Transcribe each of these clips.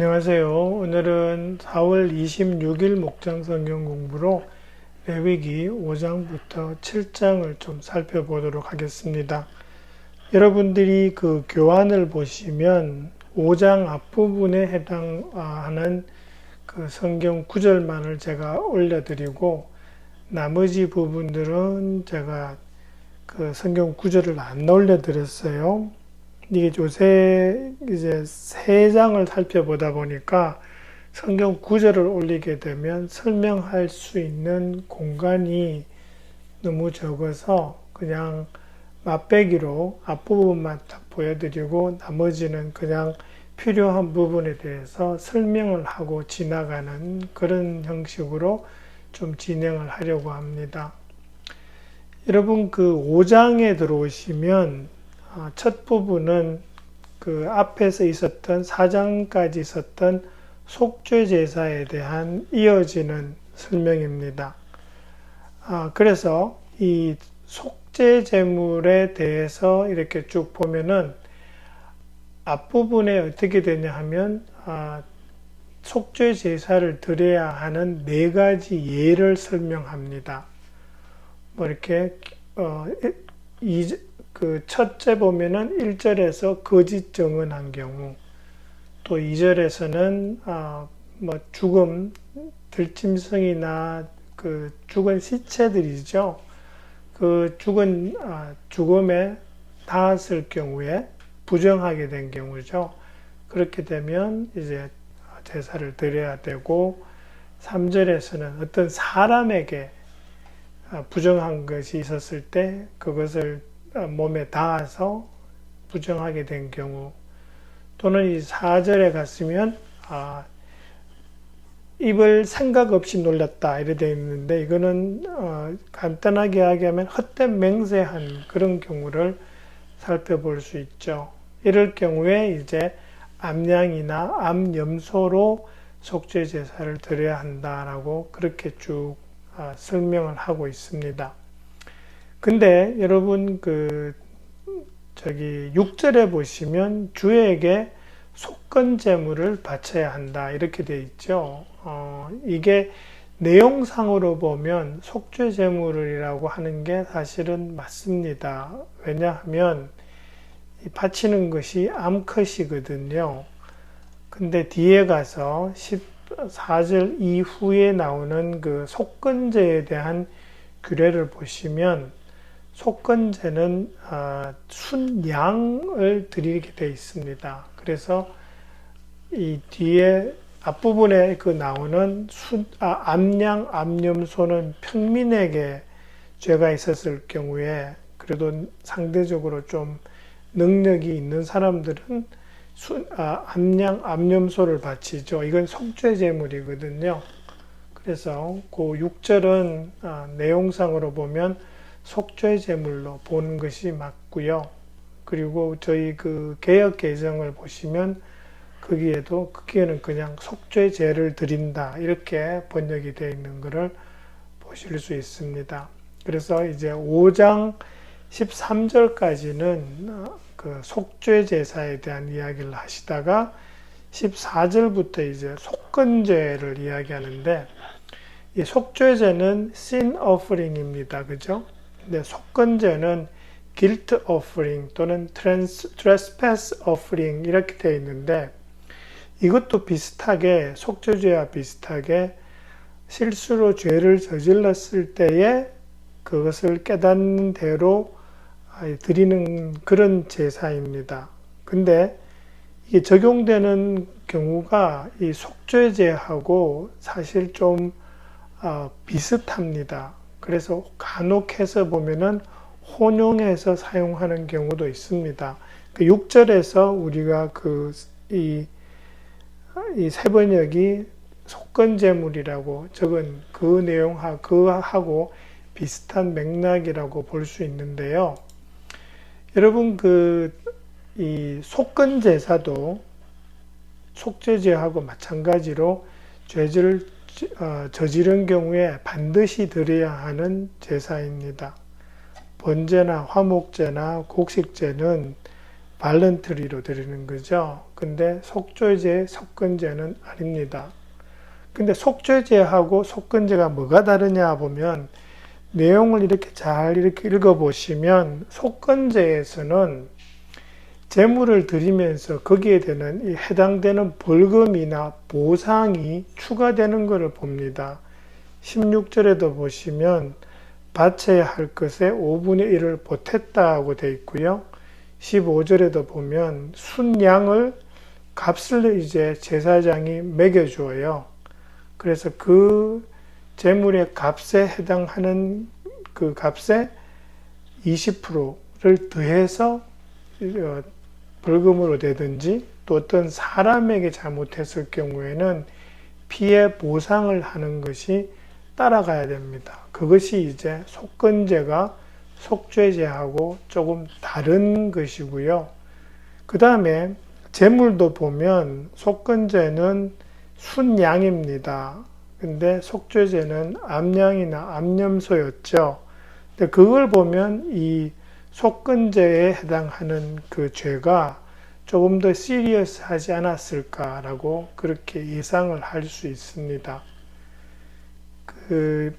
안녕하세요. 오늘은 4월 26일 목장 성경 공부로 레위기 5장부터 7장을 좀 살펴보도록 하겠습니다. 여러분들이 그 교환을 보시면 5장 앞부분에 해당하는 그 성경 구절만을 제가 올려드리고 나머지 부분들은 제가 그 성경 구절을 안 올려드렸어요. 이게 요새 이제 세 장을 살펴보다 보니까 성경 구절을 올리게 되면 설명할 수 있는 공간이 너무 적어서 그냥 맛배기로 앞부분만 딱 보여드리고 나머지는 그냥 필요한 부분에 대해서 설명을 하고 지나가는 그런 형식으로 좀 진행을 하려고 합니다. 여러분 그 5장에 들어오시면 아, 첫 부분은 그 앞에서 있었던 4장까지 있었던 속죄 제사에 대한 이어지는 설명입니다. 아, 그래서 이 속죄 제물에 대해서 이렇게 쭉 보면은 앞부분에 어떻게 되냐 하면 아, 속죄 제사를 드려야 하는 네 가지 예를 설명합니다. 뭐 이렇게 어, 이, 그 첫째 보면은 1절에서 거짓 증언한 경우 또 2절에서는 아, 뭐 죽음 들짐승이나 그 죽은 시체들이죠. 그 죽은 아, 죽음에 닿았을 경우에 부정하게 된 경우죠. 그렇게 되면 이제 제사를 드려야 되고 3절에서는 어떤 사람에게 아, 부정한 것이 있었을 때 그것을 어, 몸에 닿아서 부정하게 된 경우 또는 이 4절에 갔으면 아, 입을 생각 없이 놀렸다 이래 되어 있는데 이거는 어, 간단하게 이야기하면 헛된 맹세한 그런 경우를 살펴볼 수 있죠. 이럴 경우에 이제 암양이나 암염소로 속죄 제사를 드려야 한다라고 그렇게 쭉 아, 설명을 하고 있습니다. 근데 여러분 그 저기 6절에 보시면 주에게 속건 제물을 바쳐야 한다 이렇게 돼 있죠. 어, 이게 내용상으로 보면 속죄 제물이라고 하는 게 사실은 맞습니다. 왜냐하면 바치는 것이 암컷이거든요. 근데 뒤에 가서 14절 이후에 나오는 그 속건제에 대한 규례를 보시면 속건제는 아, 순양을 드리게 되어 있습니다. 그래서 이 뒤에 앞부분에 그 나오는 순, 아, 암양, 암염소는 평민에게 죄가 있었을 경우에 그래도 상대적으로 좀 능력이 있는 사람들은 순, 아, 암양, 암염소를 바치죠. 이건 속죄 제물이거든요. 그래서 그 6절은 아, 내용상으로 보면 속죄 제물로 보는 것이 맞고요. 그리고 저희 그 개혁 개정을 보시면 거기에도 거기에는 그냥 속죄제를 드린다 이렇게 번역이 되어 있는 것을 보실 수 있습니다. 그래서 이제 5장 13절까지는 그 속죄 제사에 대한 이야기를 하시다가 14절부터 이제 속건제를 이야기하는데 이 속죄제는 sin offering입니다. 그죠? 네, 속건제는 guilt offering 또는 trespass offering 이렇게 되어 있는데 이것도 비슷하게 속죄죄와 비슷하게 실수로 죄를 저질렀을 때에 그것을 깨닫는 대로 드리는 그런 제사입니다. 근데 이게 적용되는 경우가 이 속죄제하고 사실 좀 어, 비슷합니다. 그래서 간혹해서 보면은 혼용해서 사용하는 경우도 있습니다. 그 6절에서 우리가 그, 이, 이 세번역이 속건제물이라고 적은 그 내용하, 그하고 비슷한 맥락이라고 볼 수 있는데요. 여러분, 그, 이 속건제사도 속죄제하고 마찬가지로 죄를 어, 저지른 경우에 반드시 드려야 하는 제사입니다. 번제나 화목제나 곡식제는 발런트리로 드리는 거죠. 근데 속죄제, 속건제는 아닙니다. 근데 속죄제하고 속건제가 뭐가 다르냐 보면 내용을 이렇게 잘 이렇게 읽어보시면 속건제에서는 재물을 드리면서 거기에 되는 이 해당되는 벌금이나 보상이 추가되는 것을 봅니다. 16절에도 보시면 바쳐야 할 것에 5분의 1을 보탰다고 되어 있고요. 15절에도 보면 순양을 값을 이제 제사장이 매겨주어요. 그래서 그 재물의 값에 해당하는 그 값에 20%를 더해서 어, 벌금으로 되든지 또 어떤 사람에게 잘못했을 경우에는 피해 보상을 하는 것이 따라가야 됩니다. 그것이 이제 속건제가 속죄제하고 조금 다른 것이고요. 그 다음에 재물도 보면 속건제는 순양입니다. 근데 속죄제는 암양이나 암염소였죠. 근데 그걸 보면 이 속건제에 해당하는 그 죄가 조금 더 시리어스하지 않았을까라고 그렇게 예상을 할 수 있습니다. 그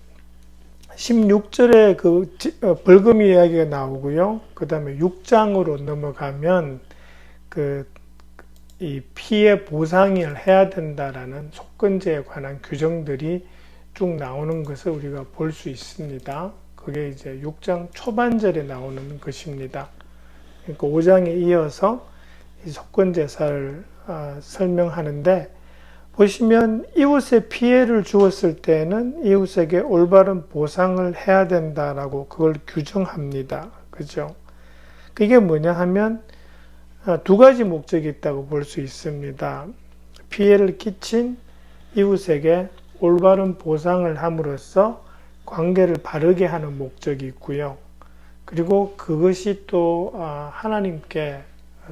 16절에 그 어, 벌금 이야기가 나오고요. 그 다음에 6장으로 넘어가면 그 이 피해 보상을 해야 된다라는 속건제에 관한 규정들이 쭉 나오는 것을 우리가 볼 수 있습니다. 그게 이제 6장 초반절에 나오는 것입니다. 그러니까 5장에 이어서 이 속건 제사를 어, 설명하는데 보시면 이웃에 피해를 주었을 때는 이웃에게 올바른 보상을 해야 된다라고 그걸 규정합니다. 그죠? 그게 뭐냐 하면 어, 두 가지 목적이 있다고 볼 수 있습니다. 피해를 끼친 이웃에게 올바른 보상을 함으로써 관계를 바르게 하는 목적이 있고요. 그리고 그것이 또 어, 하나님께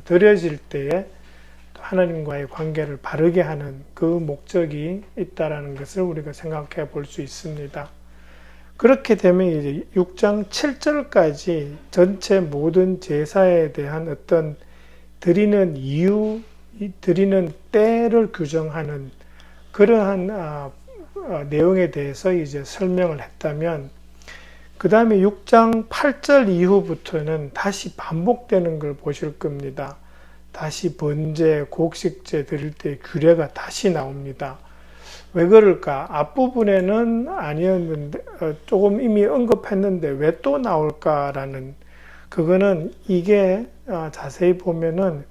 드려질 때에 하나님과의 관계를 바르게 하는 그 목적이 있다라는 것을 우리가 생각해 볼 수 있습니다. 그렇게 되면 이제 6장 7절까지 전체 모든 제사에 대한 어떤 드리는 이유, 드리는 때를 규정하는 그러한 아, 아, 내용에 대해서 이제 설명을 했다면 그 다음에 6장 8절 이후부터는 다시 반복되는 걸 보실 겁니다. 다시 번제, 곡식제 드릴 때 규례가 다시 나옵니다. 왜 그럴까? 앞부분에는 아니었는데, 어, 조금 이미 언급했는데 왜 또 나올까라는, 그거는 이게 어, 자세히 보면은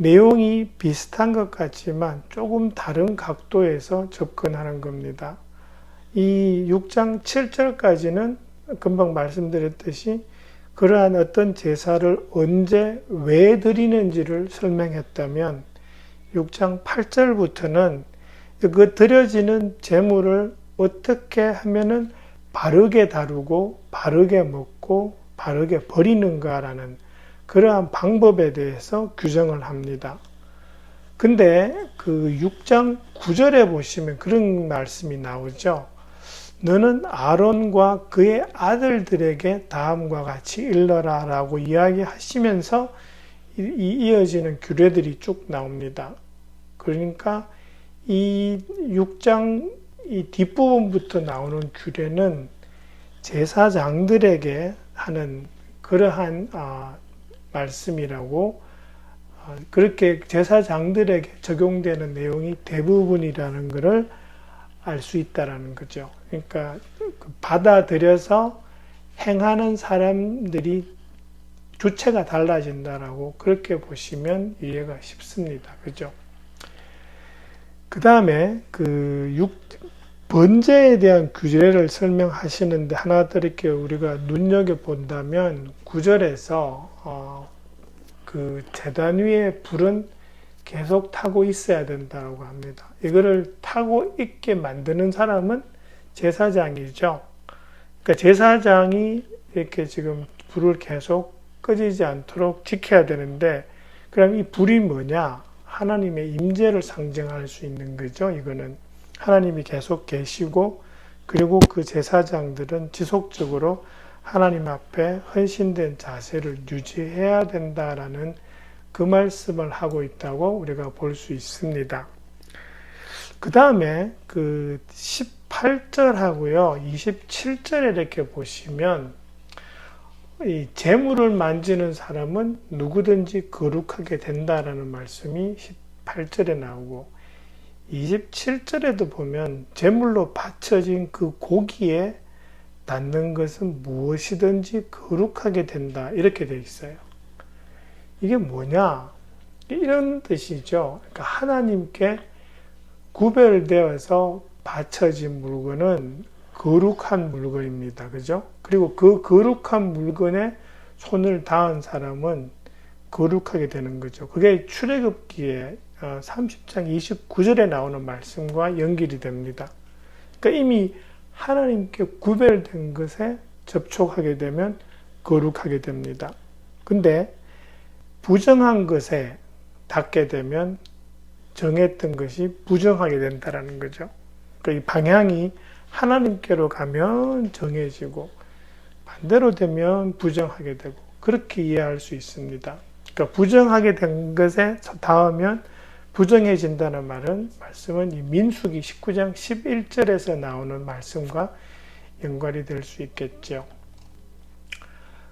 내용이 비슷한 것 같지만 조금 다른 각도에서 접근하는 겁니다. 이 6장 7절까지는 금방 말씀드렸듯이 그러한 어떤 제사를 언제 왜 드리는지를 설명했다면 6장 8절부터는 그 드려지는 제물을 어떻게 하면은 바르게 다루고 바르게 먹고 바르게 버리는가라는 그러한 방법에 대해서 규정을 합니다. 근데 그 6장 9절에 보시면 그런 말씀이 나오죠. 너는 아론과 그의 아들들에게 다음과 같이 일러라 라고 이야기하시면서 이어지는 규례들이 쭉 나옵니다. 그러니까 이 6장 이 뒷부분부터 나오는 규례는 제사장들에게 하는 그러한 아, 말씀이라고 아, 그렇게 제사장들에게 적용되는 내용이 대부분이라는 것을 알 수 있다라는 거죠. 그러니까 그 받아들여서 행하는 사람들이 주체가 달라진다라고 그렇게 보시면 이해가 쉽습니다. 그죠? 그 다음에 그 육, 번제에 대한 규제를 설명하시는데 하나 드릴게 우리가 눈여겨본다면 구절에서 어, 그 재단 위에 불은 계속 타고 있어야 된다고 합니다. 이거를 타고 있게 만드는 사람은 제사장이죠. 그러니까 제사장이 이렇게 지금 불을 계속 꺼지지 않도록 지켜야 되는데, 그럼 이 불이 뭐냐? 하나님의 임재를 상징할 수 있는 거죠. 이거는 하나님이 계속 계시고, 그리고 그 제사장들은 지속적으로 하나님 앞에 헌신된 자세를 유지해야 된다라는 그 말씀을 하고 있다고 우리가 볼 수 있습니다. 그 다음에 그 18절하고요, 27절에 이렇게 보시면 이 재물을 만지는 사람은 누구든지 거룩하게 된다라는 말씀이 18절에 나오고 27절에도 보면 재물로 바쳐진 그 고기에 닿는 것은 무엇이든지 거룩하게 된다 이렇게 돼 있어요. 이게 뭐냐? 이런 뜻이죠. 그러니까 하나님께 구별되어서 바쳐진 물건은 거룩한 물건입니다. 그죠? 그리고 그 거룩한 물건에 손을 닿은 사람은 거룩하게 되는 거죠. 그게 출애굽기에 30장 어, 29절에 나오는 말씀과 연결이 됩니다. 그러니까 이미 하나님께 구별된 것에 접촉하게 되면 거룩하게 됩니다. 근데 부정한 것에 닿게 되면 정했던 것이 부정하게 된다는 거죠. 그러니까 이 방향이 하나님께로 가면 정해지고 반대로 되면 부정하게 되고 그렇게 이해할 수 있습니다. 그러니까 부정하게 된 것에 닿으면 부정해진다는 말은 말씀은 이 민수기 19장 11절에서 나오는 말씀과 연관이 될 수 있겠죠.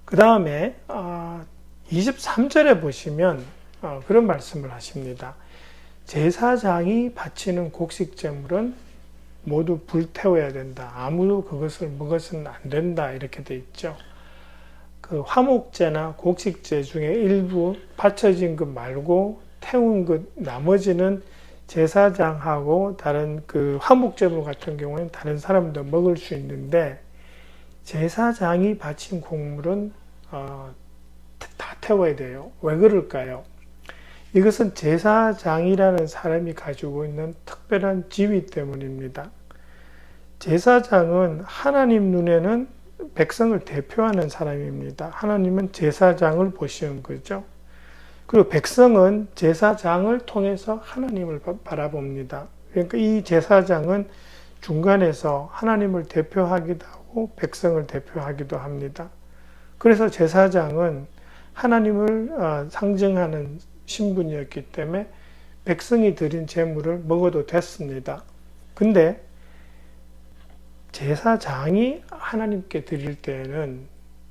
그 다음에 23절에 아, 보시면 어, 그런 말씀을 하십니다. 제사장이 바치는 곡식 제물은 모두 불태워야 된다. 아무도 그것을 먹어서는 안 된다. 이렇게 돼 있죠. 그 화목제나 곡식제 중에 일부 바쳐진 것 말고 태운 것 나머지는 제사장하고 다른 그 화목제물 같은 경우는 다른 사람도 먹을 수 있는데 제사장이 바친 곡물은 어, 다 태워야 돼요. 왜 그럴까요? 이것은 제사장이라는 사람이 가지고 있는 특별한 지위 때문입니다. 제사장은 하나님 눈에는 백성을 대표하는 사람입니다. 하나님은 제사장을 보시는 거죠. 그리고 백성은 제사장을 통해서 하나님을 바라봅니다. 그러니까 이 제사장은 중간에서 하나님을 대표하기도 하고 백성을 대표하기도 합니다. 그래서 제사장은 하나님을 어, 상징하는 신분이었기 때문에 백성이 드린 제물을 먹어도 됐습니다. 근데 제사장이 하나님께 드릴 때에는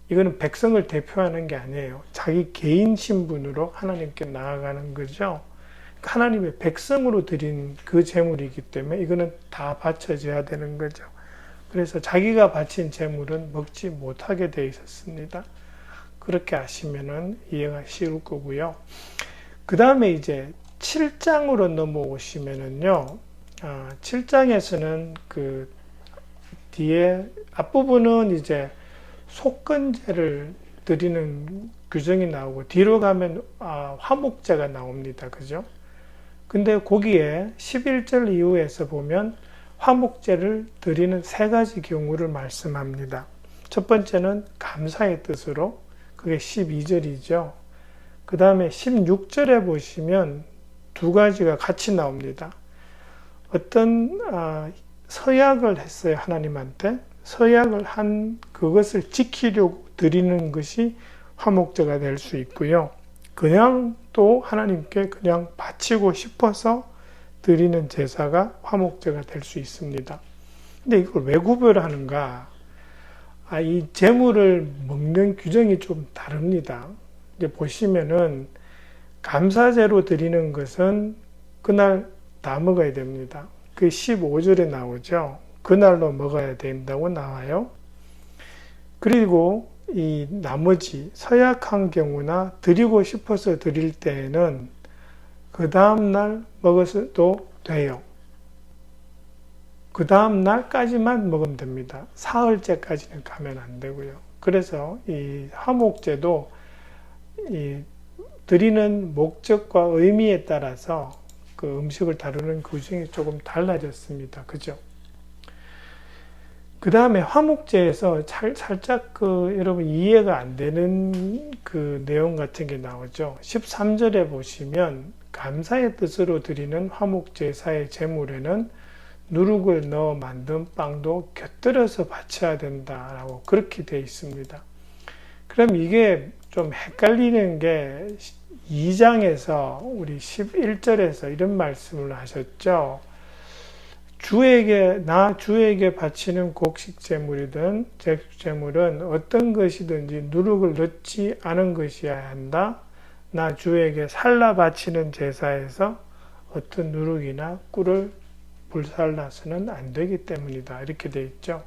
이거는 백성을 대표하는 게 아니에요. 자기 개인 신분으로 하나님께 나아가는 거죠. 하나님의 백성으로 드린 그 제물이기 때문에 이거는 다 바쳐져야 되는 거죠. 그래서 자기가 바친 제물은 먹지 못하게 돼 있었습니다. 그렇게 하시면은 이해가 쉬울 거고요. 그 다음에 이제 7장으로 넘어오시면은요, 아, 7장에서는 그 뒤에 앞부분은 이제 속건제를 드리는 규정이 나오고 뒤로 가면 아, 화목제가 나옵니다. 그죠? 근데 거기에 11절 이후에서 보면 화목제를 드리는 세 가지 경우를 말씀합니다. 첫 번째는 감사의 뜻으로 그게 12절이죠. 그 다음에 16절에 보시면 두 가지가 같이 나옵니다. 어떤 아, 서약을 했어요 하나님한테 서약을 한 그것을 지키려고 드리는 것이 화목제가 될 수 있고요. 그냥 또 하나님께 그냥 바치고 싶어서 드리는 제사가 화목제가 될 수 있습니다. 근데 이걸 왜 구별하는가? 아, 이 제물을 먹는 규정이 좀 다릅니다. 이제 보시면은 감사제로 드리는 것은 그날 다 먹어야 됩니다. 그 15절에 나오죠. 그날로 먹어야 된다고 나와요. 그리고 이 나머지 서약한 경우나 드리고 싶어서 드릴 때에는 그 다음날 먹어도 돼요. 그 다음날까지만 먹으면 됩니다. 사흘째까지는 가면 안 되고요. 그래서 이 화목제도 이 드리는 목적과 의미에 따라서 그 음식을 다루는 규정이 조금 달라졌습니다. 그죠? 그 다음에 화목제에서 살, 살짝 그 여러분 이해가 안 되는 그 내용 같은 게 나오죠. 13절에 보시면 감사의 뜻으로 드리는 화목제사의 제물에는 누룩을 넣어 만든 빵도 곁들여서 바쳐야 된다라고 그렇게 되어 있습니다. 그럼 이게 좀 헷갈리는 게 2장에서 우리 11절에서 이런 말씀을 하셨죠. 주에게 나 주에게 바치는 곡식 제물이든 제물은 어떤 것이든지 누룩을 넣지 않은 것이어야 한다. 나 주에게 살라 바치는 제사에서 어떤 누룩이나 꿀을 불살라서는 안 되기 때문이다. 이렇게 돼 있죠.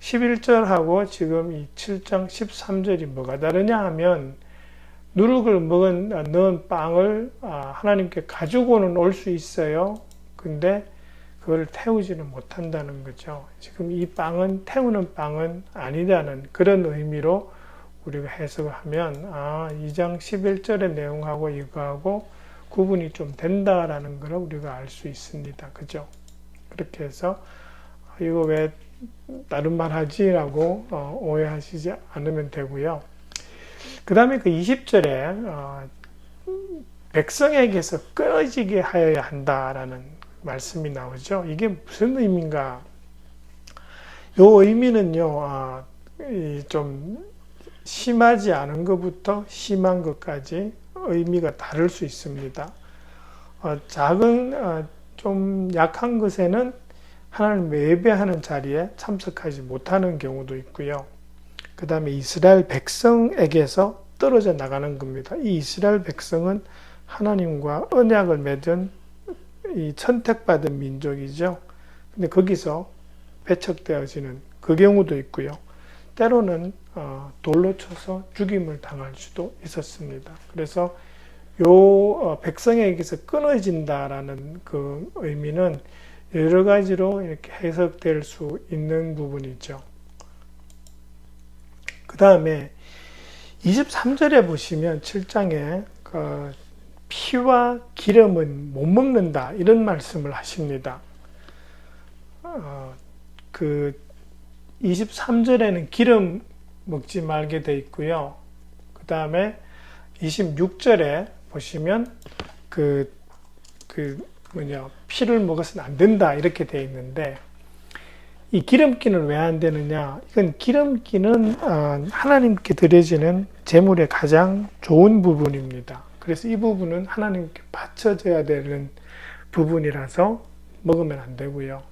11절하고 지금 이 7장 13절이 뭐가 다르냐 하면 누룩을 먹은 넣은 빵을 아, 하나님께 가지고는 올 수 있어요. 근데 그걸 태우지는 못한다는 거죠. 지금 이 빵은 태우는 빵은 아니다는 그런 의미로 우리가 해석을 하면 아, 2장 11절의 내용하고 이거하고 구분이 좀 된다라는 걸 우리가 알 수 있습니다. 그죠? 그렇게 해서 아, 이거 왜 다른 말 하지라고 어, 오해하시지 않으면 되고요. 그 다음에 그 20절에 어, 백성에게서 끊어지게 하여야 한다라는 말씀이 나오죠. 이게 무슨 의미인가? 요 의미는요, 아, 좀 심하지 않은 것부터 심한 것까지 의미가 다를 수 있습니다. 어, 작은 어, 좀 약한 것에는 하나님 예배하는 자리에 참석하지 못하는 경우도 있고요. 그 다음에 이스라엘 백성에게서 떨어져 나가는 겁니다. 이 이스라엘 백성은 하나님과 언약을 맺은 이 선택받은 민족이죠. 근데 거기서 배척되어지는 그 경우도 있고요. 때로는 어, 돌로 쳐서 죽임을 당할 수도 있었습니다. 그래서 요 어, 백성에게서 끊어진다라는 그 의미는 여러 가지로 이렇게 해석될 수 있는 부분이죠. 그 다음에 23절에 보시면 7장에 그 피와 기름은 못 먹는다 이런 말씀을 하십니다. 어, 그 23절에는 기름 먹지 말게 돼 있고요. 그 다음에 26절에 보시면 그, 그 뭐냐, 피를 먹어서는 안 된다 이렇게 돼 있는데 이 기름기는 왜 안 되느냐? 이건 기름기는 어, 하나님께 드려지는 제물의 가장 좋은 부분입니다. 그래서 이 부분은 하나님께 바쳐져야 되는 부분이라서 먹으면 안 되고요.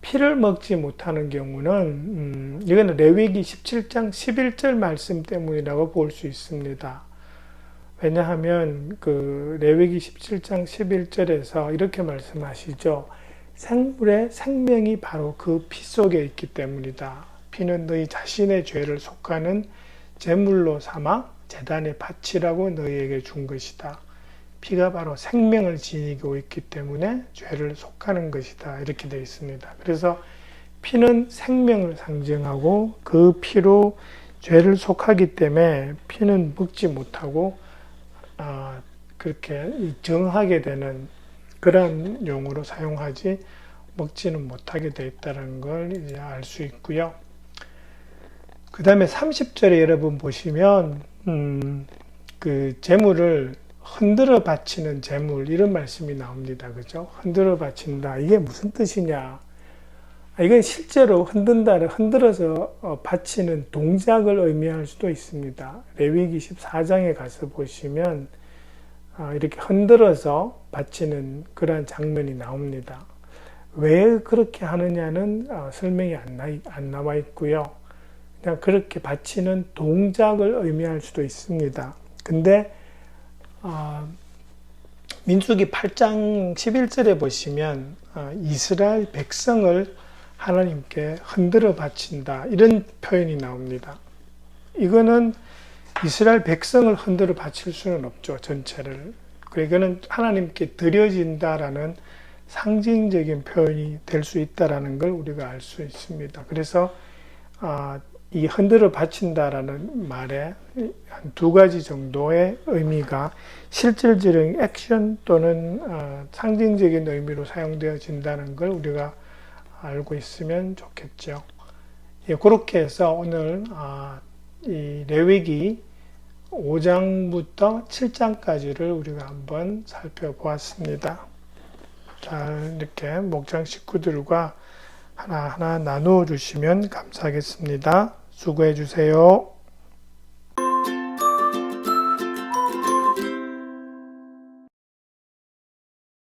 피를 먹지 못하는 경우는 음, 이거는 레위기 17장 11절 말씀 때문이라고 볼 수 있습니다. 왜냐하면 그 레위기 17장 11절에서 이렇게 말씀하시죠. 생물의 생명이 바로 그 피 속에 있기 때문이다. 피는 너희 자신의 죄를 속하는 제물로 삼아 재단에 바치라고 너희에게 준 것이다. 피가 바로 생명을 지니고 있기 때문에 죄를 속하는 것이다. 이렇게 되어 있습니다. 그래서 피는 생명을 상징하고 그 피로 죄를 속하기 때문에 피는 먹지 못하고 아, 그렇게 정하게 되는 그런 용어로 사용하지 먹지는 못하게 되어 있다는 걸 이제 알 수 있고요. 그 다음에 30절에 여러분 보시면 음, 그 재물을 흔들어 바치는 재물 이런 말씀이 나옵니다. 그죠? 흔들어 바친다. 이게 무슨 뜻이냐? 아, 이건 실제로 흔든다를 흔들어서 어, 바치는 동작을 의미할 수도 있습니다. 레위기 14장에 가서 보시면 아, 이렇게 흔들어서 바치는 그러한 장면이 나옵니다. 왜 그렇게 하느냐는 어, 설명이 안 나와 있고요. 그냥 그렇게 바치는 동작을 의미할 수도 있습니다. 근데 어, 민수기 8장 11절에 보시면 어, 이스라엘 백성을 하나님께 흔들어 바친다 이런 표현이 나옵니다. 이거는 이스라엘 백성을 흔들어 바칠 수는 없죠 전체를. 이거는 하나님께 드려진다라는 상징적인 표현이 될 수 있다라는 걸 우리가 알 수 있습니다. 그래서 아, 이 흔들어 바친다라는 말에 한 두 가지 정도의 의미가 실질적인 액션 또는 어, 상징적인 의미로 사용되어진다는 걸 우리가 알고 있으면 좋겠죠. 예, 그렇게 해서 오늘 아, 이 레위기 5장부터 7장까지를 우리가 한번 살펴보았습니다. 잘 이렇게 목장 식구들과 하나하나 나누어 주시면 감사하겠습니다. 수고해 주세요.